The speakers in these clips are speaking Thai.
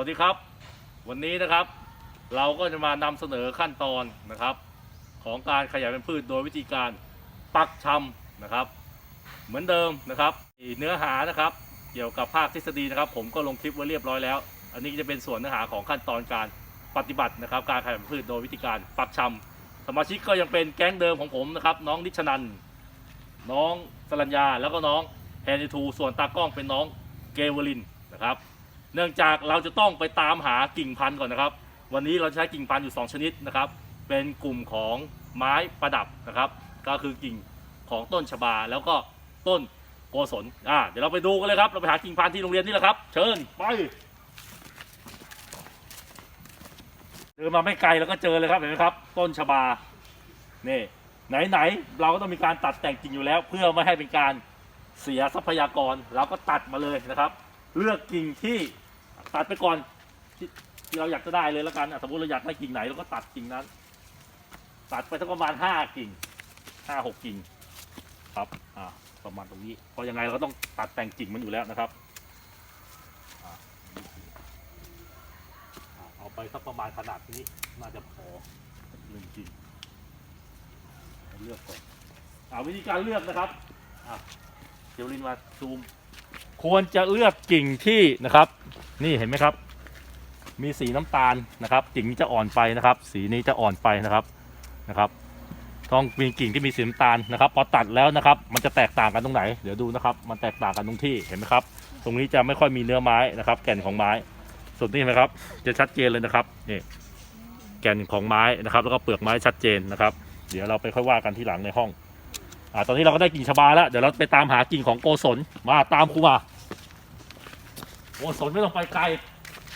วัสดีครับ วันนี้นะครับ เราก็จะมานำเสนอขั้นตอนนะครับ ของการขยายเป็นพืชโดยวิธีการปักชำนะครับ เหมือนเดิมนะครับเนื้อหานะครับ เกี่ยวกับภาคทฤษฎีนะครับ ผมก็ลงคลิปไว้เรียบร้อยแล้ว อันนี้จะเป็นส่วนเนื้อหาของขั้นตอนการปฏิบัตินะครับ การขยายเป็นพืชโดยวิธีการปักชำสมาชิกก็ยังเป็นแก๊งเดิมของผมนะครับ น้องนิชนันน้องสรัญญาแล้วก็น้องแฮนดิทูส่วนตากล้องเป็นน้องเกวลินนะครับ เนื่องจากเราจะต้องไปตามหากิ่งพันธุ์ก่อนนะครับ วันนี้เราใช้กิ่งพันธุ์อยู่ 2 ชนิดนะครับ เป็นกลุ่มของไม้ประดับนะครับ ก็คือกิ่งของต้นชบาแล้วก็ต้นโกศลอ่าเดี๋ยวเราไปดูกันเลยครับ เราไปหากิ่งพันธุ์ที่โรงเรียนนี่แหละครับ เชิญไปเดินมาไม่ไกลแล้วก็เจอเลยครับเห็นไหมครับ ต้นชบานี่ไหนๆเราก็ต้องมีการตัดแต่งกิ่งอยู่แล้ว เพื่อไม่ให้เป็นการเสียทรัพยากรเราก็ตัดมาเลยนะครับ เลือกกิ่งที่ ตัดไปก่อนที่ที่เราอยากจะได้เลยแล้วกันอะสมมติเราอยากได้กิ่งไหนเราก็ตัดกิ่งนั้น ตัดไปสักประมาณห้ากิ่งห้าหกกิ่งครับอ่าประมาณตรงนี้เพราะยังไงเราก็ต้องตัดแต่งกิ่งมันอยู่แล้วนะครับอ่าอ่าเอาไปสักประมาณขนาดนี้น่าจะพอหนึ่งกิ่งเลือกก่อนอาวิธีการเลือกนะครับอ่าเดี๋ยวลินมาซูม ควรจะเลือกกิ่งที่นะครับ นี่เห็นไหมครับ มีสีน้ำตาลนะครับกิ่งนี้จะอ่อนไปนะครับ สีนี้จะอ่อนไปนะครับนะครับต้องมีกิ่งที่มีสีน้ำตาลนะครับ พอตัดแล้วนะครับ มันจะแตกต่างกันตรงไหน เดี๋ยวดูนะครับ มันแตกต่างกันตรงที่เห็นไหมครับ ตรงนี้จะไม่ค่อยมีเนื้อไม้นะครับ แก่นของไม้ ส่วนนี้เห็นไหมครับ จะชัดเจนเลยนะครับนี่แก่นของไม้นะครับ แล้วก็เปลือกไม้ชัดเจนนะครับ เดี๋ยวเราไปค่อยว่ากันที่หลังในห้องอ่าตอนนี้เราก็ได้กิ่งชบาแล้ว เดี๋ยวเราไปตามหากิ่งของโกศลมาตามครูมา โกศลไม่ต้องไปไกล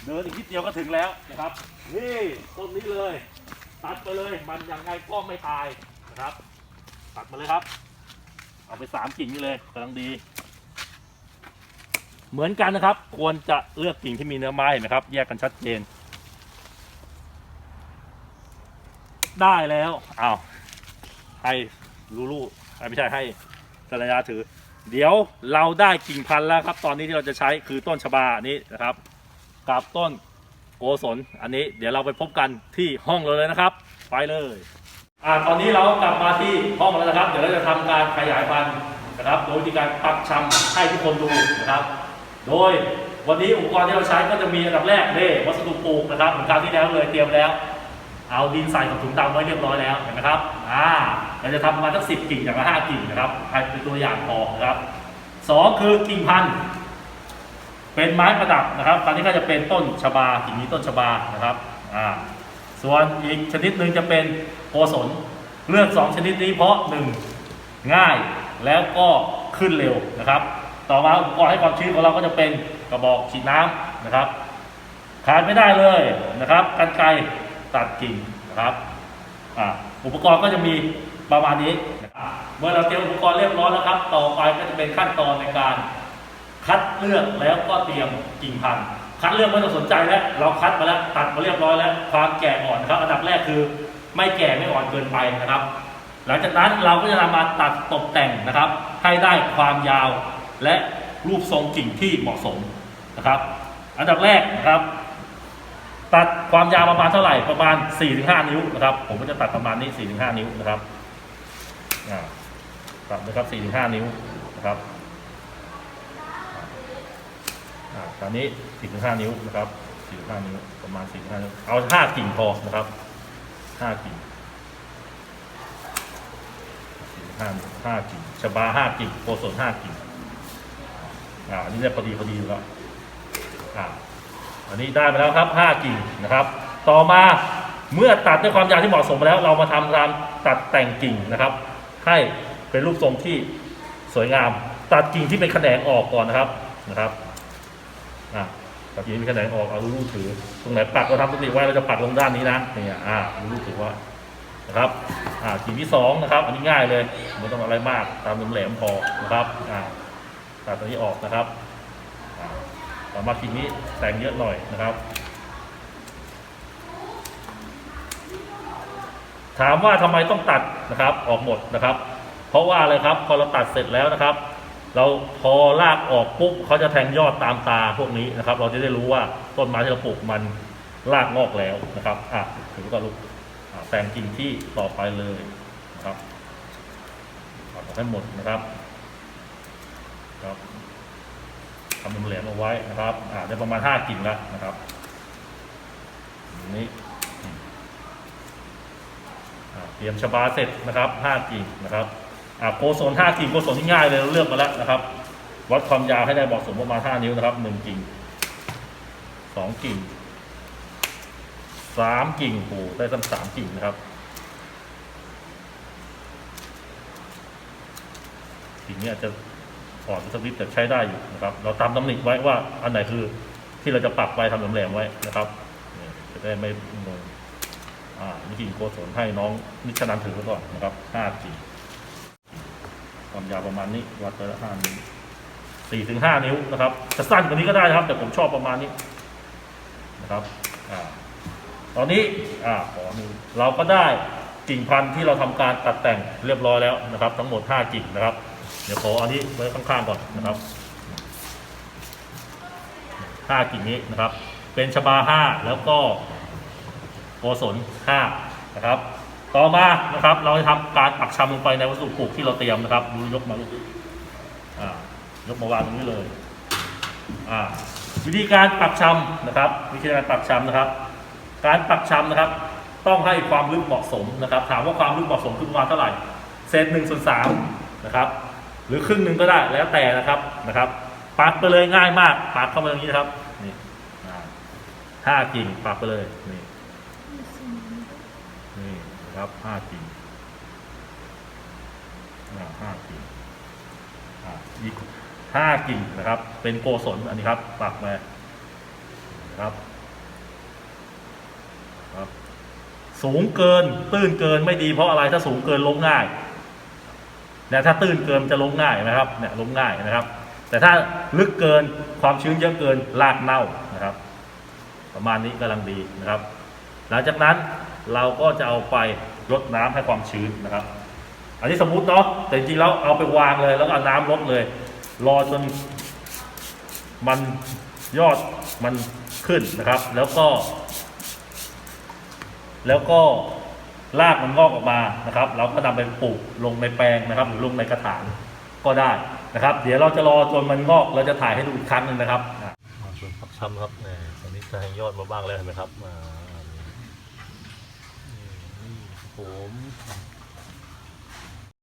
เดินอีกนิดเดียวก็ถึงแล้วนะครับ นี่ต้นนี้เลย ตัดไปเลย มันยังไงก็ไม่ตายนะครับ ตัดมาเลยครับ เอาไปสามกิ่งนี่เลยกำลังดี เหมือนกันนะครับ ควรจะเลือกกิ่งที่มีเนื้อไม้เห็นไหมครับ แยกกันชัดเจน ได้แล้ว เอาให้ลูลูไม่ใช่ให้สรญญาถือ เดี๋ยวเราได้กิ่งพันธุ์แล้วครับ ตอนนี้ที่เราจะใช้คือต้นชบาอันนี้นะครับ กับต้นโกศลอันนี้เดี๋ยวเราไปพบกันที่ห้องเราเลยนะครับ ไปเลยอ่าตอนนี้เรากลับมาที่ห้องแล้วนะครับ เดี๋ยวเราจะทำการขยายพันธุ์นะครับ โดยวิธีการปักชำให้ทุกคนดูนะครับ โดยวันนี้อุปกรณ์ที่เราใช้ก็จะมีอันดับแรกนี่วัสดุปลูกนะครับเหมือนคราวที่แล้วเลยเตรียมแล้ว เอาดินใส่กับถุงดำไว้เรียบร้อยแล้วเห็นไหมครับอ่าเราจะทำประมาณสักสิบกิ่งอย่างละห้ากิ่งนะครับให้เป็นตัวอย่างพอนะครับสองคือกิ่งพันธุ์เป็นไม้ประดับนะครับ ตอนนี้ก็จะเป็นต้นชบากิ่งนี้ต้นชบานะครับอ่าส่วนอีกชนิดหนึ่งจะเป็นโกศลเลือกสองชนิดนี้เพราะหนึ่งง่ายแล้วก็ขึ้นเร็วนะครับ ต่อมาอุปกรณ์ให้ความชื้นของเราก็จะเป็นกระบอกฉีดน้ำนะครับ ขาดไม่ได้เลยนะครับกันไกร ตัดกิ่งนะครับอุปกรณ์ก็จะมีประมาณนี้นะครับเมื่อเราเตรียมอุปกรณ์เรียบร้อยแล้วครับ ต่อไปก็จะเป็นขั้นตอนในการ คัดเลือกแล้วก็เตรียมกิ่งพันธุ์คัดเลือกไม่ต้องสนใจแล้ว เราคัดมาแล้วตัดมาเรียบร้อยแล้ว ความแก่อ่อนครับ อันดับแรกคือไม่แก่ไม่อ่อนเกินไปนะครับ หลังจากนั้นเราก็จะนำมาตัดตกแต่งนะครับ ให้ได้ความยาวและรูปทรงกิ่งที่เหมาะสมนะครับ อันดับแรกนะครับ ตัดความยาวประมาณเท่าไหร่ประมาณ 4-5 นิ้วนะครับ ผมก็จะตัดประมาณนี้ 4-5 นิ้วนะครับตัดนะครับ 4-5 นิ้วนะครับอ่าตอนนี้ 4-5 นิ้วนะครับ 4-5 นิ้วประมาณ 4-5 นิ้วเอา 5 กิ่งพอนะครับ 5 กิ่ง4-5นิ้ว5กิ่งชบา5กิ่งโกศล5กิ่งอ่าอันนี้ได้พอดีพอดีแล้วอ่า อันนี้ได้ไปแล้วครับ 5 กิ่งนะครับ ต่อมาเมื่อตัดด้วยความยาวที่เหมาะสมไปแล้ว เรามาทำการตัดแต่งกิ่งนะครับ ให้เป็นรูปทรงที่สวยงาม ตัดกิ่งที่เป็นแขนงออกก่อนนะครับนะครับอะตัดกิ่งที่เป็นแขนงออกเอาลูกถือ ตรงไหนปักเราทำปกติไว้เราจะปักลงด้านนี้นะเนี่ยอะลูกถือว่านะครับอ่ากิ่งที่สองนะครับ อันนี้ง่ายเลยไม่ต้องอะไรมากตามแหลมพอนะครับอ่าตัดตัวนี้ออกนะครับ มาทีนี้แต่งเยอะหน่อยนะครับ ถามว่าทำไมต้องตัดนะครับ ออกหมดนะครับ เพราะว่าอะไรครับพอเราตัดเสร็จแล้วนะครับ เราพอรากออกปุ๊บเขาจะแทงยอดตามตาพวกนี้นะครับ เราจะได้รู้ว่าต้นไม้ที่เราปลูกมันรากงอกแล้วนะครับอะถือว่าลูกอะแทงกิ่งที่ต่อไปเลยนะครับตัดออกให้หมดนะครับครับ ทำเป็นแหลมเอาไว้นะครับอ่าได้ประมาณห้ากิ่งแล้วนะครับนี่เตรียมชบาเสร็จนะครับห้ากิ่งนะครับอ่าโกศลห้ากิ่งโกศลที่ง่ายเลยเราเลือกมาแล้วนะครับ วัดความยาวให้ได้เหมาะสมประมาณห้านิ้วนะครับหนึ่งกิ่งสองกิ่งสามกิ่งโอ้ได้ตั้งสามกิ่งนะครับกิ่งนี้อาจจะ อ่อนสักนิดแต่ใช้ได้อยู่นะครับ เราตามตำหนิไว้ว่าอันไหนคือที่เราจะปักไปทำแหลมๆไว้นะครับจะได้ไม่งงอ่านี่กิ่งโกศลให้น้องนิชนันถือไว้ก่อนนะครับห้ากิ่งความยาวประมาณนี้วัดไปล้วห้านิ้วสี่ถึงห้านิ้วนะครับ จะสั้นกว่านี้ก็ได้นะครับ แต่ผมชอบประมาณนี้นะครับอ่าตอนนี้อ่าขอหนึ่งเราก็ได้กิ่งพันธุ์ที่เราทำการตัดแต่งเรียบร้อยแล้วนะครับ ทั้งหมดห้ากิ่งนะครับ เดี๋ยวขออันนี้ไว้ข้างๆก่อนนะครับห้ากิ่งนี้นะครับ เป็นชบาห้าแล้วก็โกศลห้านะครับ ต่อมานะครับ เราจะทำการปักชำลงไปในวัสดุปลูกที่เราเตรียมนะครับดูยกมาลูกอ่ายกมาวางตรงนี้เลยอ่าวิธีการปักชำนะครับ วิธีการปักชำนะครับ การปักชำนะครับ ต้องให้ความลึกเหมาะสมนะครับ ถามว่าความลึกเหมาะสมคือประมาณเท่าไหร่เศษหนึ่งส่วนสามนะครับ หรือครึ่งหนึ่งก็ได้แล้วแต่นะครับนะครับปักไปเลยง่ายมากปักเข้ามาตรงนี้นะครับนี่ห้ากิ่งปักไปเลยนี่นี่นะครับห้ากิ่งห้ากิ่งอีกห้ากิ่งนะครับ เป็นโกศลอันนี้ครับปักมาครับครับ สูงเกินตื้นเกินไม่ดีเพราะอะไรถ้าสูงเกินล้มง่าย นี่ยถ้าตื้นเกินจะล้มง่ายนะครับเนี่ยล้มง่ายนะครับ แต่ถ้าลึกเกินความชื้นเยอะเกินรากเน่านะครับ ประมาณนี้กำลังดีนะครับ หลังจากนั้นเราก็จะเอาไปรดน้ำให้ความชื้นนะครับ อันนี้สมมุติเนาะแต่จริงแล้วเอาไปวางเลย แล้วเอาน้ำรดเลย รอจนมันยอดมันขึ้นนะครับ แล้วก็ แล้วก็ รากมันงอกออกมานะครับ เราก็นำไปปลูกลงในแปลงนะครับ หรือลงในกระถางก็ได้นะครับ เดี๋ยวเราจะรอจนมันงอกเราจะถ่ายให้ดูอีกครั้งหนึ่งนะครับส่วนผักชำครับนี่ตอนนี้แทงยอดมาบ้างแล้วเห็นไหมครับอ่ผม